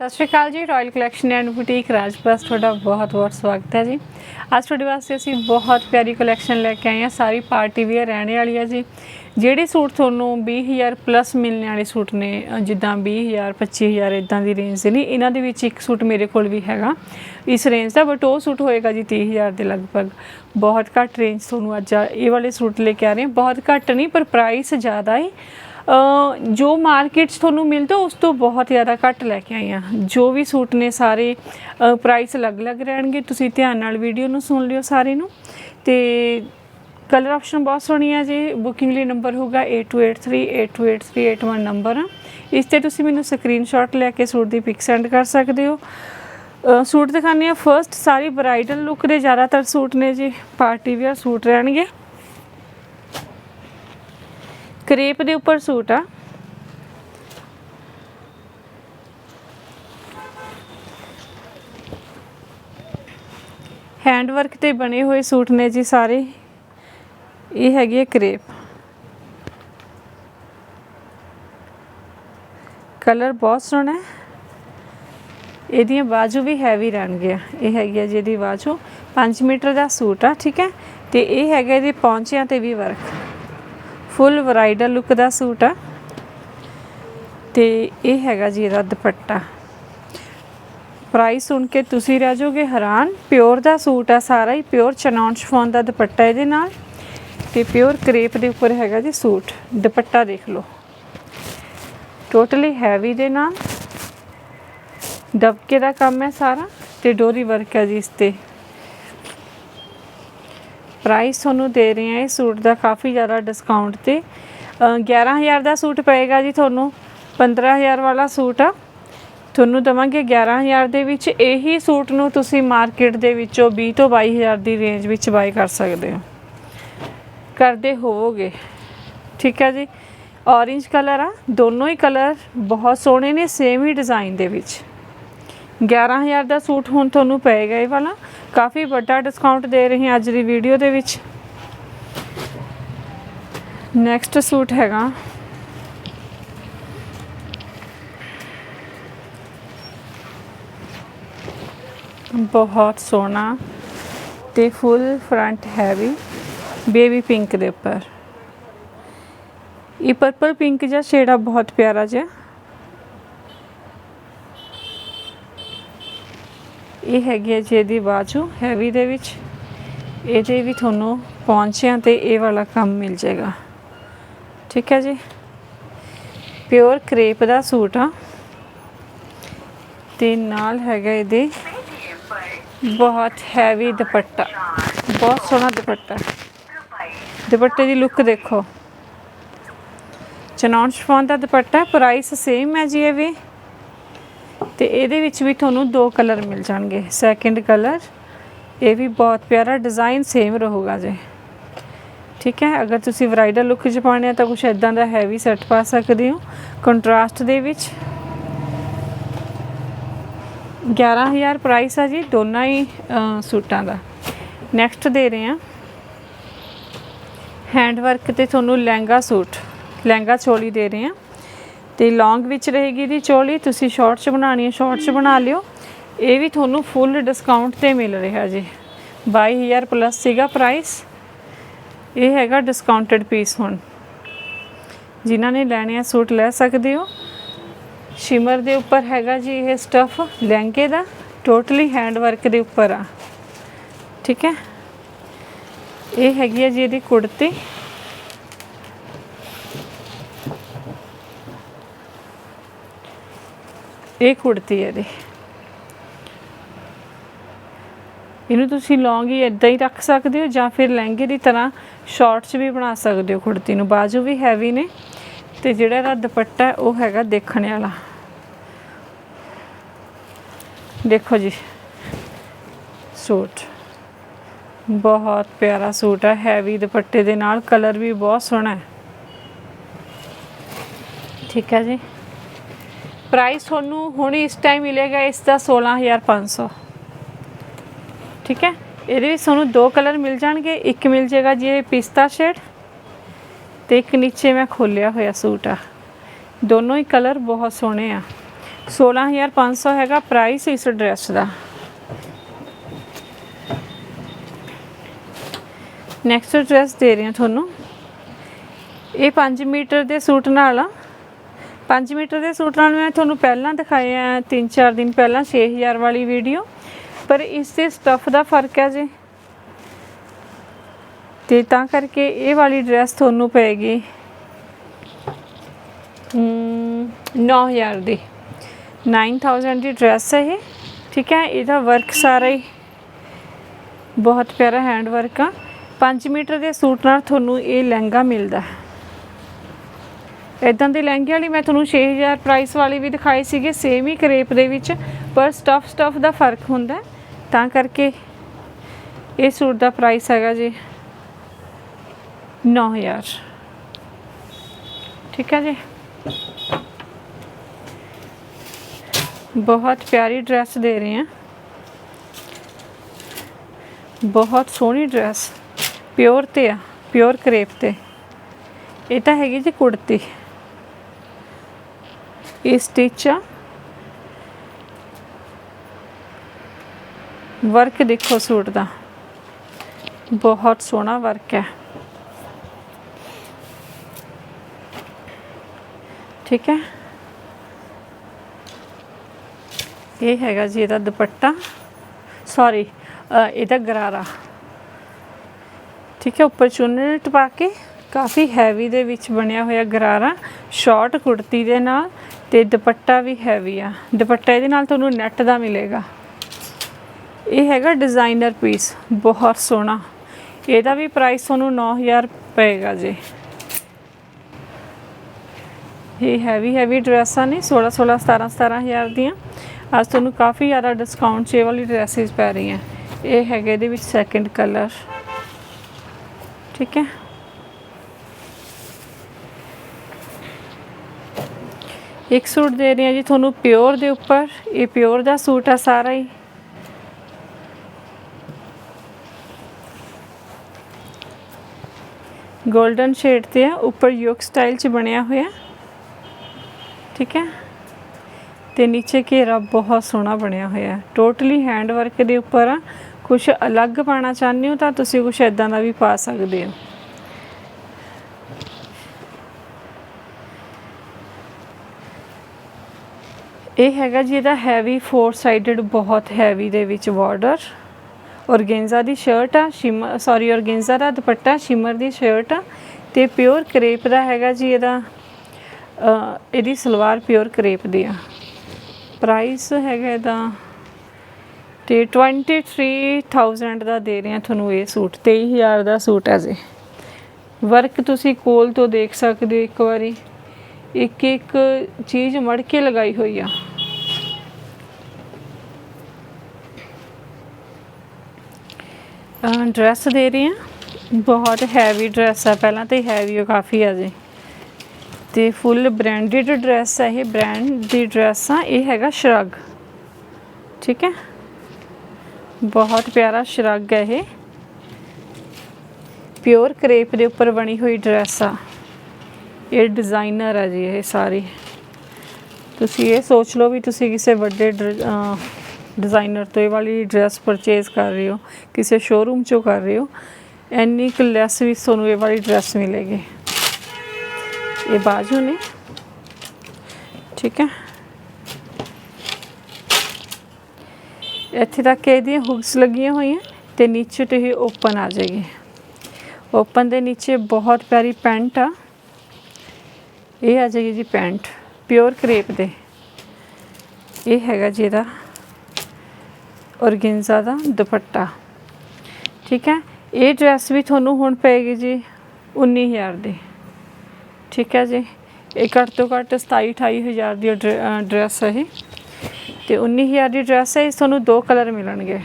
ਸਤਿ ਸ਼੍ਰੀ ਅਕਾਲ ਜੀ royal collection and boutique ਰਾਜਪਾਸ ਤੁਹਾਡਾ ਬਹੁਤ-ਬਹੁਤ ਸਵਾਗਤ ਹੈ ਜੀ। ਅੱਜ ਤੁਹਾਡੇ ਵਾਸਤੇ ਅਸੀਂ ਬਹੁਤ ਪਿਆਰੀ ਕਲੈਕਸ਼ਨ ਲੈ ਕੇ ਆਏ ਹਾਂ ਸਾਰੀ ਪਾਰਟੀ ਵੀਅਰ ਰਹਿਣੇ ਵਾਲੀ ਹੈ ਜੀ। ਜਿਹੜੇ ਸੂਟ ਤੁਹਾਨੂੰ 20000 ਪਲੱਸ ਮਿਲਣ ਵਾਲੇ ਸੂਟ ਨੇ ਅ, ਜਿੱਦਾਂ 20000 25000 ਇਦਾਂ ਦੀ ਰੇਂਜ ਦੇ ਨਹੀਂ ਇਹਨਾਂ ਦੇ ਵਿੱਚ ਇੱਕ ਸੂਟ ਮੇਰੇ ਕੋਲ ਵੀ ਹੈਗਾ। ਇਸ ਰੇਂਜ ਦਾ ਬਟ ਉਹ ਸੂਟ ਹੋਏਗਾ ਜੀ 30000 ਦੇ ਲਗਭਗ। ਬਹੁਤ ਘੱਟ ਰੇਂਜ ਤੁਹਾਨੂੰ ਅੱਜ ਇਹ ਵਾਲੇ ਸੂਟ ਲੈ ਕੇ ਆ ਰਹੇ ਹਾਂ। ਬਹੁਤ ਘੱਟ ਨਹੀਂ ਪਰ ਪ੍ਰਾਈਸ ਜ਼ਿਆਦਾ ਹੈ। ਜੋ ਮਾਰਕੀਟ 'ਚ ਤੁਹਾਨੂੰ ਮਿਲਦਾ, ਉਸ ਤੋਂ ਬਹੁਤ ਜ਼ਿਆਦਾ ਘੱਟ ਲੈ ਕੇ ਆਈ ਹਾਂ। ਜੋ ਵੀ ਸੂਟ ਨੇ ਸਾਰੇ ਪ੍ਰਾਈਸ ਅਲੱਗ-ਅਲੱਗ ਰਹਿਣਗੇ। ਤੁਸੀਂ ਧਿਆਨ ਨਾਲ ਵੀਡੀਓ ਨੂੰ ਸੁਣ ਲਿਓ ਸਾਰੇ ਨੂੰ। ਤੇ ਕਲਰ ਆਪਸ਼ਨ ਬਹੁਤ ਸੋਹਣੀ ਹੈ ਜੀ। ਬੁਕਿੰਗ ਲਈ ਨੰਬਰ ਹੋਗਾ 8283828381 ਨੰਬਰ ਆ ਇਸ ਤੇ ਤੁਸੀਂ ਮੈਨੂੰ ਸਕਰੀਨਸ਼ਾਟ ਲੈ ਕੇ ਸੂਟ ਦੀ ਪਿਕ ਸੈਂਡ ਕਰ ਸਕਦੇ ਹੋ। ਸੂਟ ਦਿਖਾਉਂਦੇ ਆ ਫਰਸਟ ਸਾਰੀ ਬ੍ਰਾਈਡਲ ਲੁੱਕ ਦੇ ਜ਼ਿਆਦਾਤਰ ਸੂਟ ਨੇ ਜੀ। ਪਾਰਟੀ ਵੀਅਰ ਸੂਟ ਰਹਿਣਗੇ। ਕਰੇਪ ਦੇ ਉੱਪਰ ਸੂਟ ਆ। ਹੈਂਡ ਵਰਕ ਤੇ ਬਣੇ ਹੋਏ ਸੂਟ ਨੇ ਜੀ ਸਾਰੇ। ਇਹ ਹੈਗੀ ਹੈ ਕਰੇਪ। ਕਲਰ ਬਹੁਤ ਸੋਹਣਾ ਹੈ। ਇਹਦੀਆਂ ਬਾਜੂ ਵੀ ਹੈਵੀ ਰਹਿਣਗੀਆਂ। ਇਹ ਹੈਗੀ ਹੈ ਜਿਹਦੀ ਬਾਜੂ 5 ਮੀਟਰ ਦਾ ਸੂਟ ਆ, ਠੀਕ ਹੈ। ਤੇ ਇਹ ਹੈਗਾ ਇਹਦੇ ਪੌਂਚਿਆਂ ਤੇ ਵੀ ਵਰਕ ਫੁੱਲ ਵਰਾਈਡਲ ਲੁੱਕ ਦਾ ਸੂਟ ਆ। ਤੇ ਇਹ ਹੈਗਾ ਜੀ ਇਹਦਾ ਦੁਪੱਟਾ। ਪ੍ਰਾਈਸ ਸੁਣ ਕੇ ਤੁਸੀਂ ਰਹਿ ਜਾਓਗੇ ਹੈਰਾਨ। ਪਿਓਰ ਦਾ ਸੂਟ ਆ, ਸਾਰਾ ਹੀ ਪਿਓਰ ਚਨੌਨ ਸ਼ਫੋਨ ਦਾ ਦੁਪੱਟਾ ਇਹਦੇ ਨਾਲ। ਤੇ ਪਿਓਰ ਕਰੇਪ ਦੇ ਉੱਪਰ ਹੈਗਾ ਜੀ ਸੂਟ। ਦੁਪੱਟਾ ਦੇਖ ਲਓ। ਟੋਟਲੀ ਹੈਵੀ ਦੇ ਨਾਲ। ਦਬਕੇ ਦਾ ਕੰਮ ਹੈ ਸਾਰਾ। ਤੇ ਡੋਰੀ ਵਰਕ ਹੈ ਜੀ ਇਸ ਤੇ। ਪ੍ਰਾਈਸ ਤੁਹਾਨੂੰ ਦੇ ਰਹੇ ਹਾਂ। ਇਹ ਸੂਟ ਦਾ ਕਾਫੀ ਜ਼ਿਆਦਾ ਡਿਸਕਾਊਂਟ ਤੇ ਅ, 11000 ਦਾ ਸੂਟ ਪਏਗਾ ਜੀ ਤੁਹਾਨੂੰ 15000 ਵਾਲਾ ਸੂਟ ਆ। ਤੁਹਾਨੂੰ ਦਵਾਂਗੇ 11000 ਦੇ ਵਿੱਚ। ਇਹੀ ਸੂਟ ਨੂੰ ਤੁਸੀਂ ਮਾਰਕੀਟ ਦੇ ਵਿੱਚੋਂ 20 ਤੋਂ 22000 ਦੀ ਰੇਂਜ ਵਿੱਚ ਬਾਈ ਕਰ ਸਕਦੇ ਹੋ। ਕਰਦੇ ਹੋਵੋਗੇ। ਠੀਕ ਹੈ ਜੀ। ਔਰੇਂਜ ਕਲਰ ਆ। ਦੋਨੋਂ ਹੀ ਕਲਰ ਬਹੁਤ ਸੋਹਣੇ ਨੇ ਸੇਮ ਹੀ ਡਿਜ਼ਾਈਨ ਦੇ ਵਿੱਚ। 11000 ਦਾ ਸੂਟ ਹੁਣ ਤੁਹਾਨੂੰ ਪਏਗਾ ਇਹ ਵਾਲਾ। ਕਾਫੀ ਵੱਡਾ ਡਿਸਕਾਊਂਟ ਦੇ ਰਹੇ ਹਾਂ ਅੱਜ ਦੀ ਵੀਡੀਓ ਦੇ ਵਿੱਚ। ਨੈਕਸਟ ਸੂਟ ਹੈਗਾ। ਬਹੁਤ ਸੋਹਣਾ ਤੇ full front heavy baby pink ਦੇ ਉੱਪਰ। ਇਹ ਪਰਪਲ ਪਿੰਕ ਜਿਹਾ ਸ਼ੇਡ ਆ, ਬਹੁਤ ਪਿਆਰਾ ਜਿਹਾ। ਇਹ ਹੈਗੀ ਹੈ ਜੀ ਇਹਦੀ ਬਾਜੂ ਹੈਵੀ ਦੇ ਵਿੱਚ। ਇਹਦੇ ਵੀ ਤੁਹਾਨੂੰ ਪੌਂਚਿਆਂ ਤੇ ਇਹ ਵਾਲਾ ਕੰਮ ਮਿਲ ਜਾਏਗਾ। ਠੀਕ ਹੈ ਜੀ? ਪਿਓਰ ਕਰੇਪ ਦਾ ਸੂਟ ਆ। ਤੇ ਨਾਲ ਹੈਗਾ ਇਹਦੇ ਬਹੁਤ ਹੈਵੀ ਦੁਪੱਟਾ। ਬਹੁਤ ਸੋਹਣਾ ਦੁਪੱਟਾ। ਦੁਪੱਟੇ ਦੀ ਲੁੱਕ ਦੇਖੋ। ਚਨੌਨ ਸ਼ਫੋਨ ਦਾ ਦੁਪੱਟਾ ਪ੍ਰਾਈਸ ਸੇਮ ਹੈ ਜੀ ਇਹ ਵੀ। ਤੇ ਇਹਦੇ ਵਿੱਚ ਵੀ ਤੁਹਾਨੂੰ ਦੋ ਕਲਰ ਮਿਲ ਜਾਣਗੇ। ਸੈਕਿੰਡ ਕਲਰ, ਇਹ ਵੀ ਬਹੁਤ ਪਿਆਰਾ ਡਿਜ਼ਾਈਨ ਸੇਮ ਰਹੂਗਾ ਜੇ। ਠੀਕ ਹੈ? ਅਗਰ ਤੁਸੀਂ ਬ੍ਰਾਈਡਲ ਲੁੱਕ 'ਚ ਪਾਉਣੇ ਆ ਤਾਂ ਕੁਝ ਇਦਾਂ ਦਾ ਹੈਵੀ ਸੈੱਟ ਪਾ ਸਕਦੇ ਹੋ। ਕੰਟਰਾਸਟ ਦੇ ਵਿੱਚ 11000 ਪ੍ਰਾਈਸ ਆ ਜੀ ਦੋਨਾਂ ਹੀ ਸੂਟਾਂ ਦਾ। ਨੈਕਸਟ ਦੇ ਰਹੇ ਹਾਂ। ਹੈਂਡ ਵਰਕ ਤੇ ਤੁਹਾਨੂੰ ਲਹਿੰਗਾ ਸੂਟ, ਲਹਿੰਗਾ ਚੋਲੀ ਦੇ ਰਹੇ ਹਾਂ। ਤੇ ਲੌਂਗ ਵਿੱਚ ਰਹੇਗੀ ਦੀ ਚੋਲੀ, ਤੁਸੀਂ ਸ਼ਾਰਟ 'ਚ ਬਣਾਣੀ ਹੈ ਸ਼ਾਰਟ 'ਚ ਬਣਾ ਲਿਓ। ਇਹ ਵੀ ਤੁਹਾਨੂੰ ਫੁੱਲ ਡਿਸਕਾਊਂਟ ਤੇ ਮਿਲ ਰਿਹਾ ਜੀ। 22000 ਪਲੱਸ ਸੀਗਾ ਪ੍ਰਾਈਸ ਇਹ ਹੈਗਾ ਡਿਸਕਾਊਂਟਡ ਪੀਸ ਹੁਣ। ਜਿਨ੍ਹਾਂ ਨੇ ਲੈਣੇ ਆ ਸੂਟ ਲੈ ਸਕਦੇ ਹੋ। ਸ਼ਿਮਰ ਦੇ ਉੱਪਰ ਹੈਗਾ ਜੀ ਇਹ ਸਟਫ ਲਹਿੰਗੇ ਦਾ। ਟੋਟਲੀ ਹੈਂਡ ਵਰਕ ਦੇ ਉੱਪਰ ਆ। ਠੀਕ ਹੈ? ਇਹ ਹੈਗੀ ਆ ਜੀ ਇਹਦੀ ਕੁੜਤੀ। ਇਹ ਕੁੜਤੀ ਹੈ ਇਹਦੀ। ਇਹਨੂੰ ਤੁਸੀਂ ਲੌਂਗ ਹੀ ਇਦਾਂ ਹੀ ਰੱਖ ਸਕਦੇ ਹੋ ਜਾਂ ਫਿਰ ਲਹਿੰਗੇ ਦੀ ਤਰ੍ਹਾਂ ਸ਼ਾਰਟਸ ਵੀ ਬਣਾ ਸਕਦੇ ਹੋ ਕੁੜਤੀ ਨੂੰ। ਬਾਜੂ ਵੀ ਹੈਵੀ ਨੇ ਤੇ ਜਿਹੜਾ ਇਹਦਾ ਦੁਪੱਟਾ ਉਹ ਹੈਗਾ ਦੇਖਣ ਵਾਲਾ। ਦੇਖੋ ਜੀ, ਸੂਟ। ਬਹੁਤ ਪਿਆਰਾ ਸੂਟ ਹੈ ਹੈਵੀ ਦੁਪੱਟੇ ਦੇ ਨਾਲ। ਕਲਰ ਵੀ ਬਹੁਤ ਸੋਹਣਾ ਹੈ। ਠੀਕ ਹੈ ਜੀ। ਪ੍ਰਾਈਸ ਤੁਹਾਨੂੰ ਹੁਣ ਇਸ ਟਾਈਮ ਮਿਲੇਗਾ ਇਸ ਦਾ 16500 ਠੀਕ ਹੈ? ਇਹਦੇ ਵਿੱਚ ਤੁਹਾਨੂੰ ਦੋ ਕਲਰ ਮਿਲ ਜਾਣਗੇ। ਇੱਕ ਮਿਲ ਜਾਏਗਾ ਜੀ ਇਹ ਪਿਸਤਾ ਸ਼ੇਡ ਤੇ ਇੱਕ ਨੀਚੇ ਮੈਂ ਖੋਲਿਆ ਹੋਇਆ ਸੂਟ ਆ। ਦੋਨੋਂ ਹੀ ਕਲਰ ਬਹੁਤ ਸੋਹਣੇ ਆ। 16500 ਹੈਗਾ ਪ੍ਰਾਈਸ ਇਸ ਡਰੈਸ ਦਾ। ਨੈਕਸਟ ਡਰੈਸ ਦੇ ਰਹੀ ਹਾਂ ਤੁਹਾਨੂੰ। ਇਹ 5 ਮੀਟਰ ਦੇ ਸੂਟ ਨਾਲ ਆ। 5 ਮੀਟਰ ਦੇ ਸੂਟ ਨਾਲ ਮੈਂ ਤੁਹਾਨੂੰ ਪਹਿਲਾਂ ਦਿਖਾਇਆ 3-4 ਦਿਨ ਪਹਿਲਾਂ 6000 ਵਾਲੀ ਵੀਡੀਓ ਪਰ ਇਸ ਦੇ ਸਟੱਫ ਦਾ ਫ਼ਰਕ ਹੈ ਜੀ। ਤੇ ਤਾਂ ਕਰਕੇ ਇਹ ਵਾਲੀ ਡਰੈਸ ਤੁਹਾਨੂੰ ਪਏਗੀ ਹਮ, 9000 ਦੀ। 9000 ਦੀ ਡਰੈਸ ਹੈ ਇਹ ਠੀਕ ਹੈ? ਇਹਦਾ ਵਰਕ ਸਾਰਾ ਹੀ ਬਹੁਤ ਪਿਆਰਾ ਹੈਂਡ ਵਰਕ ਆ। 5 ਮੀਟਰ ਦੇ ਸੂਟ ਨਾਲ ਤੁਹਾਨੂੰ ਇਹ ਲਹਿੰਗਾ ਮਿਲਦਾ। ਹੈ ਇਦਾਂ ਦੇ ਲਹਿੰਗੇ ਵਾਲੀ ਮੈਂ ਤੁਹਾਨੂੰ 6000 ਪ੍ਰਾਈਸ ਵਾਲੀ ਵੀ ਦਿਖਾਈ ਸੀਗੇ ਸੇਮ ਹੀ ਕਰੇਪ ਦੇ ਵਿੱਚ, ਪਰ ਸਟਫ ਸਟਫ ਦਾ ਫ਼ਰਕ ਹੁੰਦਾ ਤਾਂ ਕਰਕੇ ਇਹ ਸੂਟ ਦਾ ਪ੍ਰਾਈਸ ਹੈਗਾ ਜੀ 9000 ਠੀਕ ਹੈ ਜੀ। ਬਹੁਤ ਪਿਆਰੀ ਡਰੈਸ ਦੇ ਰਹੇ ਹਾਂ। ਬਹੁਤ ਸੋਹਣੀ ਡਰੈਸ ਪਿਓਰ ਤੇ ਆ ਪਿਓਰ ਕਰੇਪ ਤੇ। ਇਹ ਤਾਂ ਹੈਗੀ ਜੀ ਕੁੜਤੀ। ਇਹ ਸਟਿਚ ਆ। ਵਰਕ ਦੇਖੋ ਸੂਟ ਦਾ। ਬਹੁਤ ਸੋਹਣਾ ਵਰਕ ਹੈ। ਠੀਕ ਹੈ। ਇਹ ਹੈਗਾ ਜੀ ਇਹਦਾ ਦੁਪੱਟਾ। ਸੌਰੀ ਇਹਦਾ ਗਰਾਰਾ। ਠੀਕ ਹੈ, ਉੱਪਰ ਚੁੰਨੀ ਟਪਾ ਕੇ ਕਾਫੀ ਹੈਵੀ ਦੇ ਵਿੱਚ ਬਣਿਆ ਹੋਇਆ ਗਰਾਰਾ ਸ਼ਾਰਟ ਕੁੜਤੀ ਦੇ ਨਾਲ ਤੇ ਦੁਪੱਟਾ ਵੀ ਹੈਵੀ ਆ। ਦੁਪੱਟਾ ਇਹਦੇ ਨਾਲ ਤੁਹਾਨੂੰ ਨੈਟ ਦਾ ਮਿਲੇਗਾ। ਇਹ ਹੈਗਾ ਡਿਜ਼ਾਈਨਰ ਪੀਸ ਬਹੁਤ ਸੋਹਣਾ। ਇਹਦਾ ਵੀ ਪ੍ਰਾਈਸ ਤੁਹਾਨੂੰ 9000 ਪਏਗਾ ਜੀ। ਇਹ ਹੈਵੀ ਹੈਵੀ ਡਰੈਸਾਂ ਨੇ 16 16 17 17000 ਦੀਆਂ। ਅੱਜ ਤੁਹਾਨੂੰ ਕਾਫੀ ਜ਼ਿਆਦਾ ਡਿਸਕਾਊਂਟ 'ਚ ਇਹ ਵਾਲੀ ਡਰੈਸਿਸ ਪੈ ਰਹੀਆਂ। ਇਹ ਹੈਗੇ ਇਹਦੇ ਵਿੱਚ ਸੈਕੰਡ ਕਲਰ ਠੀਕ ਹੈ? ਇੱਕ ਸੂਟ ਦੇ ਰਹੀ ਹਾਂ ਜੀ ਤੁਹਾਨੂੰ ਪਿਓਰ ਦੇ ਉੱਪਰ। ਇਹ ਪਿਓਰ ਦਾ ਸੂਟ ਆ ਸਾਰਾ ਹੀ। 골ਡਨ ਸ਼ੇਡ ਤੇ ਆ, ਉੱਪਰ ਯੋਕ ਸਟਾਈਲ ਚ ਬਣਿਆ ਹੋਇਆ। ਠੀਕ ਹੈ? ਤੇ ਨੀਚੇ ਘੇਰਾ ਬਹੁਤ ਸੋਹਣਾ ਬਣਿਆ ਹੋਇਆ। ਟੋਟਲੀ ਹੈਂਡ ਵਰਕ ਦੇ ਉੱਪਰ ਆ। ਕੁਝ ਅਲੱਗ ਪਾਣਾ ਚਾਹੁੰਦੇ ਹੋ ਤਾਂ ਤੁਸੀਂ ਕੁਝ ਇਦਾਂ ਦਾ ਵੀ ਪਾ ਸਕਦੇ ਹੋ। ਇਹ ਹੈਗਾ ਜੀ ਇਹਦਾ ਹੈਵੀ ਫੋਰ ਸਾਈਡਡ ਬਹੁਤ ਹੈਵੀ ਦੇ ਵਿੱਚ ਬਾਰਡਰ ਔਰਗੇਂਜ਼ਾ ਦੀ ਸ਼ਰਟ ਆ ਸ਼ਿਮਰ ਸੌਰੀ ਔਰਗੈਂਜਾ ਦਾ ਦੁਪੱਟਾ, ਸ਼ਿਮਰ ਦੀ ਸ਼ਰਟ ਆ ਤੇ ਪਿਓਰ ਕਰੇਪ ਦਾ ਹੈਗਾ ਜੀ ਇਹਦਾ ਇਹਦੀ ਸਲਵਾਰ ਪਿਓਰ ਕਰੇਪ ਦੀ ਆ। ਪ੍ਰਾਈਸ ਹੈਗਾ ਇਹਦਾ ਤੇ 23000 ਦਾ ਦੇ ਰਹੇ ਆ ਤੁਹਾਨੂੰ ਇਹ ਸੂਟ 23000 ਦਾ ਸੂਟ ਹੈ ਜੀ। ਵਰਕ ਤੁਸੀਂ ਕੋਲ ਤੋਂ ਦੇਖ ਸਕਦੇ ਹੋ ਇੱਕ ਵਾਰੀ। ਇੱਕ ਇੱਕ ਚੀਜ਼ ਮੜ ਕੇ ਲਗਾਈ ਹੋਈ ਆ। ਡਰੈਸ ਦੇ ਰਹੀ ਹਾਂ। ਬਹੁਤ ਹੈਵੀ ਡਰੈਸ ਆ। ਪਹਿਲਾਂ ਤੇ ਹੈਵੀ ਕਾਫੀ ਆ ਜੀ। ਤੇ ਫੁੱਲ ਬ੍ਰਾਂਡਡ ਡਰੈਸ ਹੈ ਇਹ। ਬ੍ਰਾਂਡ ਦੀ ਡਰੈਸ ਆ। ਇਹ ਹੈਗਾ ਸ਼ਰਗ। ਠੀਕ ਹੈ? ਬਹੁਤ ਪਿਆਰਾ ਸ਼ਰਗ ਹੈ ਇਹ। ਪਿਓਰ ਕਰੇਪ ਦੇ ਉੱਪਰ ਬਣੀ ਹੋਈ ਡਰੈਸ ਆ। ਇਹ ਡਿਜ਼ਾਈਨਰ ਹੈ ਜੀ ਇਹ ਸਾਰੀ। ਤੁਸੀਂ ਇਹ ਸੋਚ ਲਓ ਵੀ ਤੁਸੀਂ ਕਿਸੇ ਵੱਡੇ ਡਿਜ਼ਾਈਨਰ ਤੋਂ ਇਹ ਵਾਲੀ ਡਰੈਸ ਪਰਚੇਜ਼ ਕਰ ਰਹੇ ਹੋ, ਕਿਸੇ ਸ਼ੋਰੂਮ ਚੋਂ ਕਰ ਰਹੇ ਹੋ, ਇੰਨੀ ਕੁ ਲੈਸ ਵੀ ਤੁਹਾਨੂੰ ਇਹ ਵਾਲੀ ਡਰੈਸ ਮਿਲੇਗੀ। ਇਹ ਬਾਜੂ ਨੇ। ਠੀਕ ਹੈ। ਇੱਥੇ ਤੱਕ ਇਹਦੀਆਂ ਹੁਕਸ ਲੱਗੀਆਂ ਹੋਈਆਂ ਤੇ ਨੀਚੇ ਤੋਂ ਇਹ ਓਪਨ ਆ ਜਾਏਗੀ। ਓਪਨ ਦੇ ਨੀਚੇ ਬਹੁਤ ਪਿਆਰੀ ਪੈਂਟ ਆ। ਇਹ ਆ ਜਾਏਗੀ ਜੀ ਪੈਂਟ ਪਿਓਰ ਕਰੇਪ ਦੇ। ਇਹ ਹੈਗਾ ਜੀ ਇਹਦਾ। ਔਰਗੈਂਜ਼ਾ ਦਾ ਦੁਪੱਟਾ। ਠੀਕ ਹੈ? ਇਹ ਡਰੈਸ ਵੀ ਤੁਹਾਨੂੰ ਹੁਣ ਪਏਗੀ ਜੀ 19000 ਦੀ। ਠੀਕ ਹੈ ਜੀ? ਇਹ ਘੱਟ ਤੋਂ ਘੱਟ 27 28000 ਦੀ ਡਰੈਸ ਹੈ ਇਹ। ਤੇ 19000 ਦੀ ਡਰੈਸ ਹੈ, ਇਸ ਤੁਹਾਨੂੰ ਦੋ ਕਲਰ ਮਿਲਣਗੇ।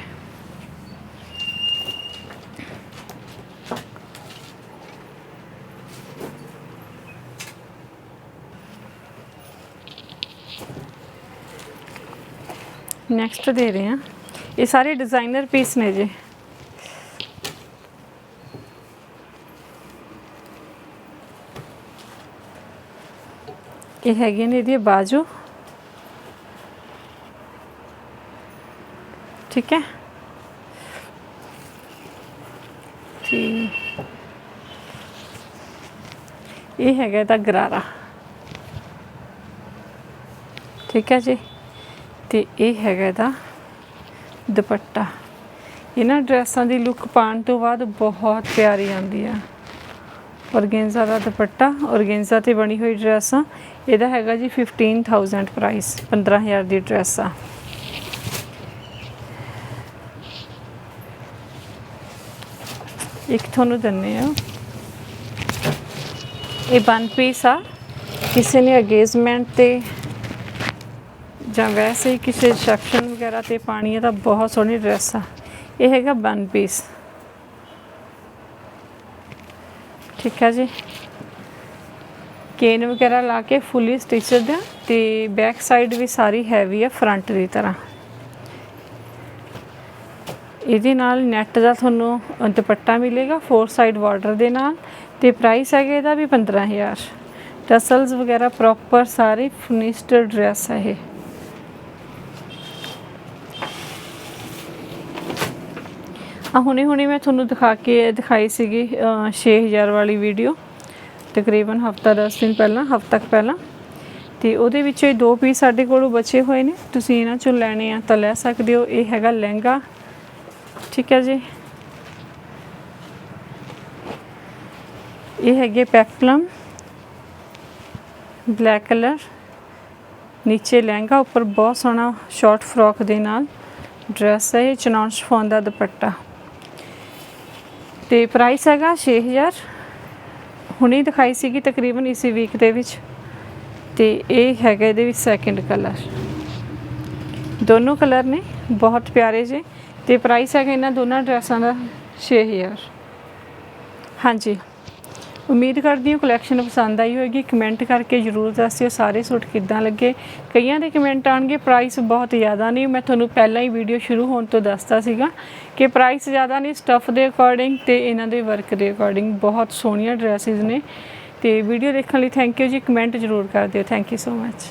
ਨੈਕਸਟ ਦੇ ਰਹੇ ਹਾਂ। ਇਹ ਸਾਰੇ ਡਿਜ਼ਾਈਨਰ ਪੀਸ ਨੇ ਜੀ। ਇਹ ਹੈਗੇ ਨੇ ਇਹਦੀ ਬਾਜੂ। ਠੀਕ ਹੈ। ਤੇ ਇਹ ਹੈਗਾ ਇਹਦਾ ਗਰਾਰਾ। ਠੀਕ ਹੈ ਜੀ। ਤੇ ਇਹ ਹੈਗਾ ਇਹਦਾ ਦੁਪੱਟਾ। ਇਹਨਾਂ ਡਰੈਸਾਂ ਦੀ ਲੁੱਕ ਪਾਉਣ ਤੋਂ ਬਾਅਦ ਬਹੁਤ ਪਿਆਰੀ ਆਉਂਦੀ ਆ। ਔਰਗੇਂਜ਼ਾ ਦਾ ਦੁਪੱਟਾ, ਔਰਗੇਂਜ਼ਾ ਤੇ ਬਣੀ ਹੋਈ ਡਰੈਸ। ਆ ਇਹਦਾ ਹੈਗਾ ਜੀ 15000 ਪ੍ਰਾਈਸ 15000 ਦੀ ਡਰੈਸ ਆ। ਇੱਕ ਤੁਹਾਨੂੰ ਦਿੰਨੇ ਆ। ਇਹ ਵਨ ਪੀਸ ਆ। ਕਿਸੇ ਨੇ ਅਗੇਜਮੈਂਟ ਤੇ ਜਾਂ ਵੈਸੇ ਹੀ ਕਿਸੇ ਰਿਸੈਪਸ਼ਨ ਵਗੈਰਾ ਤੇ ਪਾਣੀ ਇਹਦਾ ਬਹੁਤ ਸੋਹਣੀ ਡਰੈਸ ਆ। ਇਹ ਹੈਗਾ ਵਨ ਪੀਸ ਠੀਕ ਹੈ ਜੀ। ਕੇਨ ਵਗੈਰਾ ਲਾ ਕੇ ਫੁੱਲੀ ਸਟਿਚਡ ਆ ਤੇ ਬੈਕ ਸਾਈਡ ਵੀ ਸਾਰੀ ਹੈਵੀ ਆ ਫਰੰਟ ਦੀ ਤਰ੍ਹਾਂ। ਇਹਦੇ ਨਾਲ ਨੈਟ ਦਾ ਤੁਹਾਨੂੰ ਦੁਪੱਟਾ ਮਿਲੇਗਾ ਫੋਰ ਸਾਈਡ ਬਾਰਡਰ ਦੇ ਨਾਲ ਤੇ ਪ੍ਰਾਈਸ ਹੈਗਾ ਇਹਦਾ ਵੀ 15000 ਟਸਲਸ ਵਗੈਰਾ ਪ੍ਰੋਪਰ ਸਾਰੀ ਫਿਨਿਸ਼ਡ ਡਰੈਸ ਹੈ ਇਹ। ਆ ਹੁਣੇ ਹੁਣੇ ਮੈਂ ਤੁਹਾਨੂੰ ਦਿਖਾ ਕੇ ਦਿਖਾਈ ਸੀਗੀ ਅ, 6000 ਵਾਲੀ ਵੀਡੀਓ ਤਕਰੀਬਨ ਹਫਤਾ 10 ਦਿਨ ਪਹਿਲਾਂ ਹਫਤਾ ਤੱਕ ਪਹਿਲਾਂ। ਤੇ ਉਹਦੇ ਵਿੱਚੋਂ ਇਹ ਦੋ ਪੀਸ ਸਾਡੇ ਕੋਲੋਂ ਬਚੇ ਹੋਏ ਨੇ। ਤੁਸੀਂ ਇਹਨਾਂ ਚੋਂ ਲੈਣੇ ਆ ਤਾਂ ਲੈ ਸਕਦੇ ਹੋ। ਇਹ ਹੈਗਾ ਲਹਿੰਗਾ। ਠੀਕ ਹੈ ਜੀ। ਇਹ ਹੈਗੇ ਪੈਪਲਮ। Black colour. ਨੀਚੇ ਲਹਿੰਗਾ ਉੱਪਰ ਬਹੁਤ ਸੋਹਣਾ ਸ਼ਾਰਟ ਫਰੋਕ ਦੇ ਨਾਲ। ਡਰੈਸ ਹੈ ਇਹ ਚਨੌਨ ਸ਼ਫੋਨ ਦਾ ਦੁਪੱਟਾ। ਤੇ ਪ੍ਰਾਈਸ ਹੈਗਾ 6000 ਹੁਣੇ ਦਿਖਾਈ ਸੀਗੀ, ਤਕਰੀਬਨ ਇਸੇ ਵੀਕ ਦੇ ਵਿੱਚ। ਤੇ ਇਹ ਹੈਗਾ ਇਹਦੇ ਵਿੱਚ ਸੈਕਿੰਡ ਕਲਰ ਦੋਨੋਂ ਕਲਰ ਨੇ, ਬਹੁਤ ਪਿਆਰੇ ਜੇ। ਤੇ ਪ੍ਰਾਈਸ ਹੈਗਾ ਇਹਨਾਂ ਦੋਨਾਂ ਡਰੈਸਾਂ ਦਾ 6000 ਹਾਂਜੀ। ਉਮੀਦ ਕਰਦੀ ਹਾਂ ਕਲੈਕਸ਼ਨ ਪਸੰਦ ਆਈ ਹੋਵੇਗੀ ਕਮੈਂਟ ਕਰਕੇ ਜਰੂਰ ਦੱਸਿਓ। ਸਾਰੇ ਸੂਟ ਕਿੱਦਾਂ ਲੱਗੇ? ਕਈਆਂ ਦੇ ਕਮੈਂਟ ਆਣਗੇ ਪ੍ਰਾਈਸ ਬਹੁਤ ਜ਼ਿਆਦਾ ਨਹੀਂ ਮੈਂ ਤੁਹਾਨੂੰ ਪਹਿਲਾਂ ਹੀ ਵੀਡੀਓ ਸ਼ੁਰੂ ਹੋਣ ਤੋਂ ਦੱਸਤਾ ਸੀਗਾ ਕਿ ਪ੍ਰਾਈਸ ਜ਼ਿਆਦਾ ਨਹੀਂ ਸਟੱਫ ਦੇ ਅਕੋਰਡਿੰਗ ਤੇ ਇਹਨਾਂ ਦੇ ਵਰਕ ਦੇ ਅਕੋਰਡਿੰਗ ਬਹੁਤ ਸੋਹਣੀਆਂ ਡਰੈਸਿਸ ਨੇ। ਤੇ ਵੀਡੀਓ ਦੇਖਣ ਲਈ ਥੈਂਕ ਯੂ ਜੀ। ਕਮੈਂਟ ਜਰੂਰ ਕਰ ਦਿਓ। Thank you so much